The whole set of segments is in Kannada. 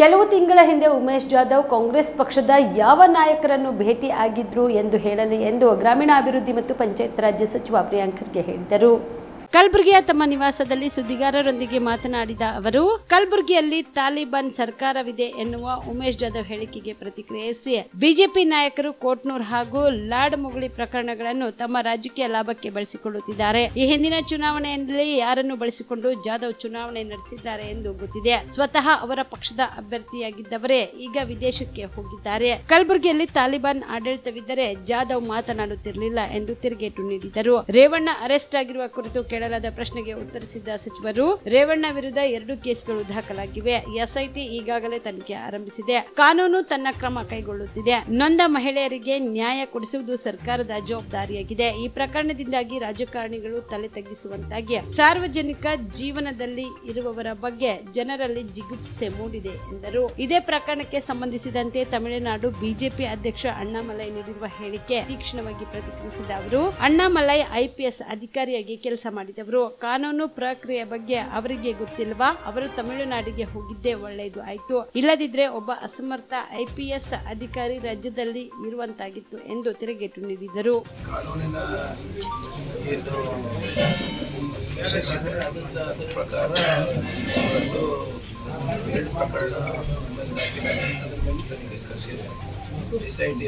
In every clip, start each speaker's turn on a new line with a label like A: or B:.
A: ಕೆಲವು ತಿಂಗಳ ಹಿಂದೆ ಉಮೇಶ್ ಜಾಧವ್ ಕಾಂಗ್ರೆಸ್ ಪಕ್ಷದ ಯಾವ ನಾಯಕರನ್ನು ಭೇಟಿ ಆಗಿದ್ರು ಎಂದು ಹೇಳಲಿ ಎಂದು ಗ್ರಾಮೀಣಾಭಿವೃದ್ಧಿ ಮತ್ತು ಪಂಚಾಯತ್ ರಾಜ್ಯ ಸಚಿವ ಪ್ರಿಯಾಂಕ್ ಖರ್ಗೆ ಹೇಳಿದರು. ಕಲಬುರಗಿಯ ತಮ್ಮ ನಿವಾಸದಲ್ಲಿ ಸುದ್ದಿಗಾರರೊಂದಿಗೆ ಮಾತನಾಡಿದ ಅವರು, ಕಲಬುರಗಿಯಲ್ಲಿ ತಾಲಿಬಾನ್ ಸರ್ಕಾರವಿದೆ ಎನ್ನುವ ಉಮೇಶ್ ಜಾಧವ್ ಹೇಳಿಕೆಗೆ ಪ್ರತಿಕ್ರಿಯಿಸಿ ಬಿಜೆಪಿ ನಾಯಕರು ಕೋಟ್ನೂರ್ ಹಾಗೂ ಲಾಡ್ ಮುಗುಳಿ ಪ್ರಕರಣಗಳನ್ನು ತಮ್ಮ ರಾಜಕೀಯ ಲಾಭಕ್ಕೆ ಬಳಸಿಕೊಳ್ಳುತ್ತಿದ್ದಾರೆ. ಈ ಹಿಂದಿನ ಚುನಾವಣೆಯಲ್ಲಿ ಯಾರನ್ನು ಬಳಸಿಕೊಂಡು ಜಾಧವ್ ಚುನಾವಣೆ ನಡೆಸಿದ್ದಾರೆ ಎಂದು ಗೊತ್ತಿದೆ. ಸ್ವತಃ ಅವರ ಪಕ್ಷದ ಅಭ್ಯರ್ಥಿಯಾಗಿದ್ದವರೇ ಈಗ ವಿದೇಶಕ್ಕೆ ಹೋಗಿದ್ದಾರೆ. ಕಲಬುರಗಿಯಲ್ಲಿ ತಾಲಿಬಾನ್ ಆಡಳಿತವಿದ್ದರೆ ಜಾಧವ್ ಮಾತನಾಡುತ್ತಿರಲಿಲ್ಲ ಎಂದು ತಿರುಗೇಟು ನೀಡಿದರು. ರೇವಣ್ಣ ಅರೆಸ್ಟ್ ಆಗಿರುವ ಕುರಿತು ಕೇಳಲಾದ ಪ್ರಶ್ನೆಗೆ ಉತ್ತರಿಸಿದ ಸಚಿವರು, ರೇವಣ್ಣ ವಿರುದ್ಧ ಎರಡು ಕೇಸ್ಗಳು ದಾಖಲಾಗಿವೆ. ಎಸ್ಐಟಿ ಈಗಾಗಲೇ ತನಿಖೆ ಆರಂಭಿಸಿದೆ. ಕಾನೂನು ತನ್ನ ಕ್ರಮ ಕೈಗೊಳ್ಳುತ್ತಿದೆ. ನೊಂದ ಮಹಿಳೆಯರಿಗೆ ನ್ಯಾಯ ಕೊಡಿಸುವುದು ಸರ್ಕಾರದ ಜವಾಬ್ದಾರಿಯಾಗಿದೆ. ಈ ಪ್ರಕರಣದಿಂದಾಗಿ ರಾಜಕಾರಣಿಗಳು ತಲೆ ತಗ್ಗಿಸುವಂತಾಗಿ ಸಾರ್ವಜನಿಕ ಜೀವನದಲ್ಲಿ ಇರುವವರ ಬಗ್ಗೆ ಜನರಲ್ಲಿ ಜಿಗುಪ್ಸೆ ಮೂಡಿದೆ ಎಂದರು. ಇದೇ ಪ್ರಕರಣಕ್ಕೆ ಸಂಬಂಧಿಸಿದಂತೆ ತಮಿಳುನಾಡು ಬಿಜೆಪಿ ಅಧ್ಯಕ್ಷ ಅಣ್ಣಾಮಲೈ ನೀಡಿರುವ ಹೇಳಿಕೆ ತೀಕ್ಷ್ಣವಾಗಿ ಪ್ರತಿಕ್ರಿಯಿಸಿದ ಅವರು, ಅಣ್ಣಾಮಲೈ ಐಪಿಎಸ್ ಅಧಿಕಾರಿಯಾಗಿ ಕೆಲಸ ಮಾಡಿದವರು ಕಾನೂನು ಪ್ರಕ್ರಿಯೆ ಬಗ್ಗೆ ಅವರಿಗೆ ಗೊತ್ತಿಲ್ವಾ? ಅವರು ತಮಿಳುನಾಡಿಗೆ ಹೋಗಿದ್ದೇ ಒಳ್ಳೆಯದು ಆಯ್ತು. ಇಲ್ಲದಿದ್ರೆ ಒಬ್ಬ ಅಸಮರ್ಥ ಐಪಿಎಸ್ ಅಧಿಕಾರಿ ರಾಜ್ಯದಲ್ಲಿ ಇರುವಂತಾಗಿತ್ತು ಎಂದು ತಿರುಗೇಟು ನೀಡಿದರು.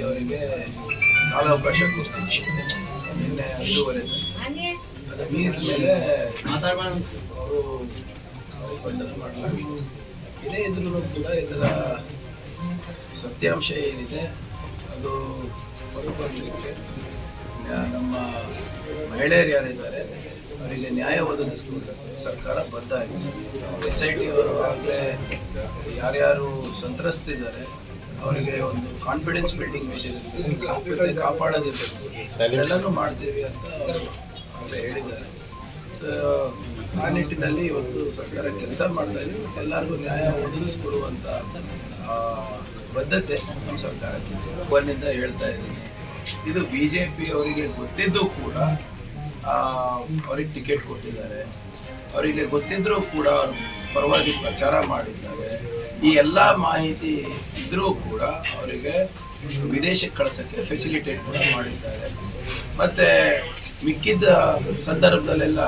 B: ಅವರಿಗೆ ಕಾಲಾವಕಾಶ ಕೊಡ್ತೀನಿ. ನಿನ್ನೆ ಮೇಲೆ ಅವರು ಬಂಧನ ಏನೇ ಇದ್ರೂ ಕೂಡ ಇದರ ಸತ್ಯಾಂಶ ಏನಿದೆ ಅದು ಹೊರಬರಲಿಕ್ಕೆ ನಮ್ಮ ಮಹಿಳೆಯರು ಯಾರಿದ್ದಾರೆ ಅವರಿಗೆ ನ್ಯಾಯ ಒದಗಿಸ್ಕೊಂಡು ಸರ್ಕಾರ ಬದ್ಧ ಆಗಿದೆ ಎಸ್ ಐ ಟಿ ಅವರು ಆಗಲೇ ಯಾರ್ಯಾರು ಸಂತ್ರಸ್ತಿದ್ದಾರೆ ಅವರಿಗೆ ಒಂದು ಕಾನ್ಫಿಡೆನ್ಸ್ ಬಿಲ್ಡಿಂಗ್ ಮೆಷಿನ್ ಕಾಪಾಡೋದಿರ್ಬೇಕು. ಎಲ್ಲನೂ ಮಾಡ್ತೀವಿ ಅಂತ ಆಗಲೇ ಹೇಳಿದ್ದಾರೆ. ಆ ನಿಟ್ಟಿನಲ್ಲಿ ಇವತ್ತು ಸರ್ಕಾರ ಕೆಲಸ ಮಾಡ್ತಾ ಇದೆ. ಎಲ್ಲರಿಗೂ ನ್ಯಾಯ ಒದಗಿಸ್ಕೊಡುವಂಥ ಆ, ಬದ್ಧತೆ ನಮ್ಮ ಸರ್ಕಾರಕ್ಕೆ ಒಂದಿಂದ ಹೇಳ್ತಾ ಇದ್ದೀನಿ ಇದು ಬಿ ಜೆ ಪಿ ಅವರಿಗೆ ಗೊತ್ತಿದ್ದು ಕೂಡ ಅವ್ರಿಗೆ ಟಿಕೆಟ್ ಕೊಟ್ಟಿದ್ದಾರೆ. ಅವರಿಗೆ ಗೊತ್ತಿದ್ರೂ ಕೂಡ ಪರವಾಗಿ ಪ್ರಚಾರ ಮಾಡಿದ್ದಾರೆ. ಈ ಎಲ್ಲ ಮಾಹಿತಿ ಇದ್ರೂ ಕೂಡ ಅವರಿಗೆ ವಿದೇಶಕ್ಕೆ ಕಳ್ಸೋಕ್ಕೆ ಫೆಸಿಲಿಟೇಟ್ ಕೂಡ ಮಾಡಿದ್ದಾರೆ. ಮತ್ತು ಮಿಕ್ಕಿದ್ದ ಸಂದರ್ಭದಲ್ಲೆಲ್ಲ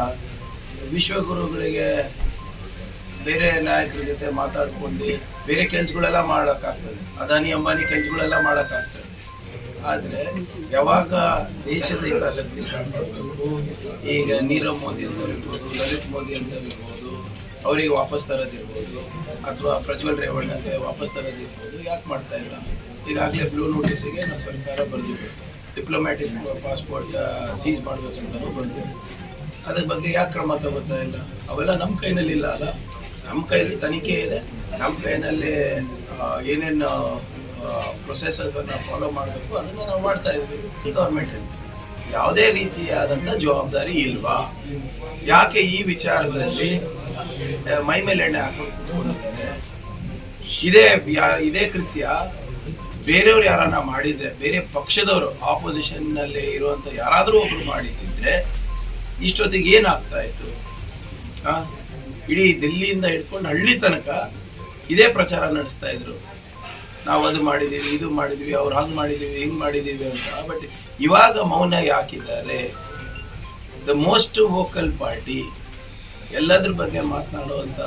B: ವಿಶ್ವಗುರುಗಳಿಗೆ ಬೇರೆ ನಾಯಕರ ಜೊತೆ ಮಾತಾಡ್ಕೊಂಡು ಬೇರೆ ಕೆಲಸಗಳೆಲ್ಲ ಮಾಡೋಕ್ಕಾಗ್ತದೆ. ಅದಾನಿ ಅಂಬಾನಿ ಕೆಲಸಗಳೆಲ್ಲ ಮಾಡೋಕ್ಕಾಗ್ತದೆ. ಆದರೆ ಯಾವಾಗ ದೇಶದ ಹಿತಾಸಕ್ತಿ ಈಗ ನೀರವ್ ಮೋದಿ ಅಂತ ಇರ್ಬೋದು ಲಲಿತ್ ಮೋದಿ ಅಂತ ಇರ್ಬೋದು ಅವರಿಗೆ ವಾಪಸ್ ತರೋದಿರ್ಬೋದು, ಅಥವಾ ಪ್ರಜ್ವಲ್ ರೇವಣ್ಣಗೆ ವಾಪಸ್ ತರೋದಿರ್ಬೋದು, ಯಾಕೆ ಮಾಡ್ತಾ ಇಲ್ಲ? ಈಗಾಗಲೇ ಬ್ಲೂ ನೋಟಿಸಿಗೆ ನಮ್ಮ ಸರ್ಕಾರ ಬರೆದಿದೆ. ಡಿಪ್ಲೊಮ್ಯಾಟಿಕ್ ಪಾಸ್ಪೋರ್ಟ್ ಸೀಸ್ ಮಾಡಬೇಕು ಅಂತ ಅದ್ರ ಬಗ್ಗೆ ಯಾಕೆ ಕ್ರಮ ತಗೋತಾ ಇಲ್ಲ? ಅವೆಲ್ಲ ನಮ್ಮ ಕೈನಲ್ಲಿ ಇಲ್ಲ ಅಲ್ಲ. ನಮ್ಮ ಕೈಯಲ್ಲಿ ತನಿಖೆ ಇದೆ. ನಮ್ಮ ಕೈನಲ್ಲಿ ಏನೇನು ಪ್ರೊಸೆಸರ್ಗಳನ್ನ ಫಾಲೋ ಮಾಡಬೇಕು. ಅದನ್ನು ನಾವು ಮಾಡ್ತಾ ಇದ್ದೀವಿ ಗೌರ್ಮೆಂಟಲ್ಲಿ ಯಾವುದೇ ರೀತಿಯಾದಂಥ ಜವಾಬ್ದಾರಿ ಇಲ್ವಾ? ಯಾಕೆ ಈ ವಿಚಾರದಲ್ಲಿ ಮೈ ಮೇಲೆ ಎಣ್ಣೆ ಹಾಕೊಂಡು ಇದೇ ಇದೇ ಕೃತ್ಯ. ಬೇರೆಯವ್ರು ಯಾರನ್ನ ಮಾಡಿದ್ರೆ, ಬೇರೆ ಪಕ್ಷದವರು ಆಪೋಸಿಷನ್ನಲ್ಲಿ ಇರುವಂತ ಯಾರಾದರೂ ಒಬ್ರು ಮಾಡಿದ್ರೆ ಇಷ್ಟೊತ್ತಿಗೆ ಏನಾಗ್ತಾ ಇತ್ತು? ಇಡೀ ದಿಲ್ಲಿಯಿಂದ ಹಿಡ್ಕೊಂಡು ಹಳ್ಳಿ ತನಕ ಇದೇ ಪ್ರಚಾರ ನಡೆಸ್ತಾ ಇದ್ರು. ನಾವು ಅದು ಮಾಡಿದೀವಿ, ಇದು ಮಾಡಿದೀವಿ, ಅವ್ರು ಹಂಗೆ ಮಾಡಿದೀವಿ, ಹಿಂಗ್ ಮಾಡಿದೀವಿ ಅಂತ. ಬಟ್ ಇವಾಗ ಮೌನ ಯಾಕಿದ್ದಾರೆ? ದ ಮೋಸ್ಟ್ ವೋಕಲ್ ಪಾರ್ಟಿ ಎಲ್ಲದ್ರ ಬಗ್ಗೆ ಮಾತನಾಡುವಂತ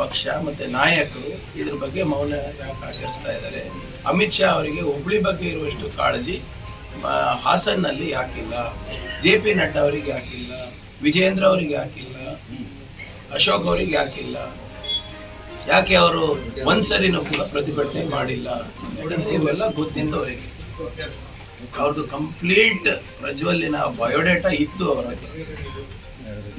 B: ಪಕ್ಷ ಮತ್ತೆ ನಾಯಕರು ಇದ್ರ ಬಗ್ಗೆ ಮೌನ ಯಾಕೆ ಆಚರಿಸ್ತಾ ಇದ್ದಾರೆ? ಅಮಿತ್ ಶಾ ಅವರಿಗೆ ಹುಬ್ಳಿ ಬಗ್ಗೆ ಇರುವಷ್ಟು ಕಾಳಜಿ ಹಾಸನ್ನಲ್ಲಿ ಯಾಕಿಲ್ಲ? ಜೆ ಪಿ ನಡ್ಡಾ ಅವರಿಗೆ ಯಾಕಿಲ್ಲ? ವಿಜೇಂದ್ರ ಅವರಿಗೆ ಯಾಕಿಲ್ಲ? ಅಶೋಕ್ ಅವರಿಗೆ ಯಾಕಿಲ್ಲ? ಯಾಕೆ ಅವರು ಒಂದ್ಸರಿನೂ ಕೂಡ ಪ್ರತಿಭಟನೆ ಮಾಡಿಲ್ಲ? ಯಾಕಂದ್ರೆ ಇವೆಲ್ಲ ಅವರಿಗೆ ಅವ್ರದ್ದು ಕಂಪ್ಲೀಟ್ ಪ್ರಜ್ವಲ್ಲಿನ ಬಯೋಡೇಟಾ ಇತ್ತು ಅವರ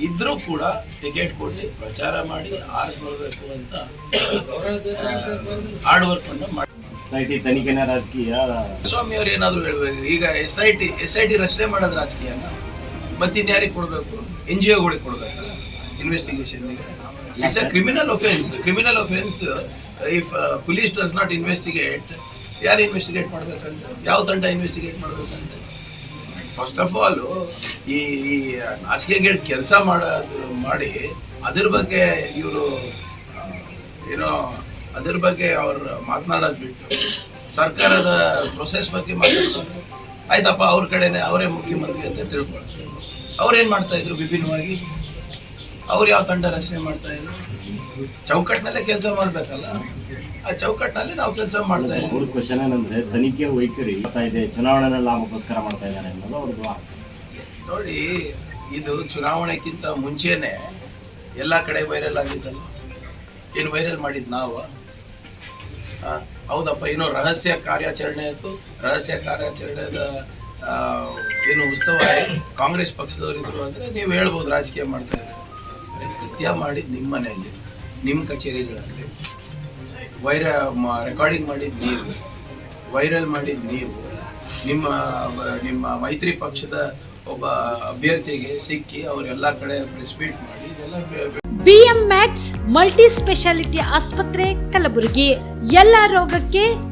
B: ಇದ್ರೂ ಕೂಡ ಟಿಕೆಟ್ ಕೊಟ್ಟು ಪ್ರಚಾರ ಮಾಡಿ ಆರಿಸ್ಕೊಳ್ಬೇಕು ಅಂತ ಹಾರ್ಡ್ ವರ್ಕ್ ಅನ್ನು ಮಾಡಿ.
C: ಎಸ್ ಐ ಟಿ ತನಿಖೆನ ರಾಜಕೀಯ?
B: ಸ್ವಾಮಿ ಅವ್ರು ಏನಾದ್ರು ಹೇಳ್ಬೇಕು. ಈಗ S I T S I T ರಚನೆ ಮಾಡೋದು ರಾಜಕೀಯನ? ಮತ್ತಿನ್ಯಾರಿಗೆ ಕೊಡಬೇಕು? ಎನ್ ಜಿ ಒಗಳಿಗೆ ಕೊಡ್ಬೇಕು. Investigation it's a criminal offence criminal offence if police does not investigate ಯಾರು ಇನ್ವೆಸ್ಟಿಗೇಟ್ ಮಾಡ್ಬೇಕಂತ? ಯಾವ ತಂಡ ಇನ್ವೆಸ್ಟಿಗೇಟ್ ಮಾಡ್ಬೇಕಂತ? ಫಸ್ಟ್ ಆಫ್ ಆಲ್ ಈ ಈ ನಾಚಿಕೆ ಗೇಟ್ ಕೆಲಸ ಮಾಡೋದು ಮಾಡಿ, ಅದ್ರ ಬಗ್ಗೆ ಇವರು, ಏನೋ, ಅದ್ರ ಬಗ್ಗೆ ಅವ್ರು ಮಾತನಾಡೋದು ಬಿಟ್ಟು, ಸರ್ಕಾರದ ಪ್ರೊಸೆಸ್ ಬಗ್ಗೆ ಮಾತಾಡ್ತಾರೆ. ಆಯ್ತಪ್ಪ, ಅವ್ರ ಕಡೆನೆ ಅವರೇ ಮುಖ್ಯಮಂತ್ರಿ ಅಂತ ತಿಳ್ಕೊಳ್ತಾರೆ. ಅವ್ರೇನ್ ಮಾಡ್ತಾ ಇದ್ರು? ವಿಭಿನ್ನವಾಗಿ ಅವ್ರು ಯಾವ ತಂಡ ರಚನೆ ಮಾಡ್ತಾ ಇದ್ರು? ಚೌಕಟ್ಟಿನಲ್ಲೇ ಕೆಲಸ ಮಾಡ್ಬೇಕಲ್ಲ? ಆ ಚೌಕಟ್ಟಿನಲ್ಲಿ ನಾವು ಕೆಲಸ ಮಾಡ್ತಾ ಇದ್ದೀವಿ
C: ಅವ್ರ ಕ್ವಶನ್ ಏನಂದ್ರೆ ತನಿಖೆ ವೈಖರಿ ಮಾಡ್ತಾ ಇದೆ ಚುನಾವಣೆ ಲಾಭಕ್ಕೋಸ್ಕರ ಮಾಡ್ತಾ ಇದ್ದಾರೆ ಅನ್ನೋದು ಅವ್ರದ್ದು
B: ನೋಡಿ ಇದು ಚುನಾವಣೆಗಿಂತ ಮುಂಚೆನೆ ಎಲ್ಲ ಕಡೆ ವೈರಲ್ ಆಗಿದ್ದಲ್ಲ ಏನು ವೈರಲ್ ಮಾಡಿದ್ ನಾವು? ಹೌದಪ್ಪ ಏನೋ ರಹಸ್ಯ ಕಾರ್ಯಾಚರಣೆ ಇತ್ತು. ರಹಸ್ಯ ಕಾರ್ಯಾಚರಣೆದ ಏನು ಉತ್ಸವ ಕಾಂಗ್ರೆಸ್ ಪಕ್ಷದವರಿದ್ರು ಅಂದ್ರೆ ನೀವು ಹೇಳ್ಬೋದು ರಾಜಕೀಯ ಮಾಡ್ತಾ ಇದ್ದಾರೆ? ಕೃತ್ಯ ಮಾಡಿ ನಿಮ್ಮ ಮನೆಯಲ್ಲಿ, ನಿಮ್ಮ ಕಚೇರಿಗಳಲ್ಲಿ ವೈರ ರೆಕಾರ್ಡಿಂಗ್ ಮಾಡಿದ ನೀವು ವೈರಲ್ ಮಾಡಿದ ನೀವು, ನಿಮ್ಮ ನಿಮ್ಮ ಮೈತ್ರಿ ಪಕ್ಷದ ಒಬ್ಬ ಅಭ್ಯರ್ಥಿಗೆ ಸಿಕ್ಕಿ ಅವರೆಲ್ಲ ಕಡೆ ಪ್ರೆಸ್ ಮೀಟ್ ಮಾಡಿ ಇದೆಲ್ಲ
A: ಬಿಎಂ ಮ್ಯಾಕ್ಸ್ ಮಲ್ಟಿ ಸ್ಪೆಷಾಲಿಟಿ ಆಸ್ಪತ್ರೆ ಕಲಬುರಗಿ. ಎಲ್ಲ ರೋಗಕ್ಕೆ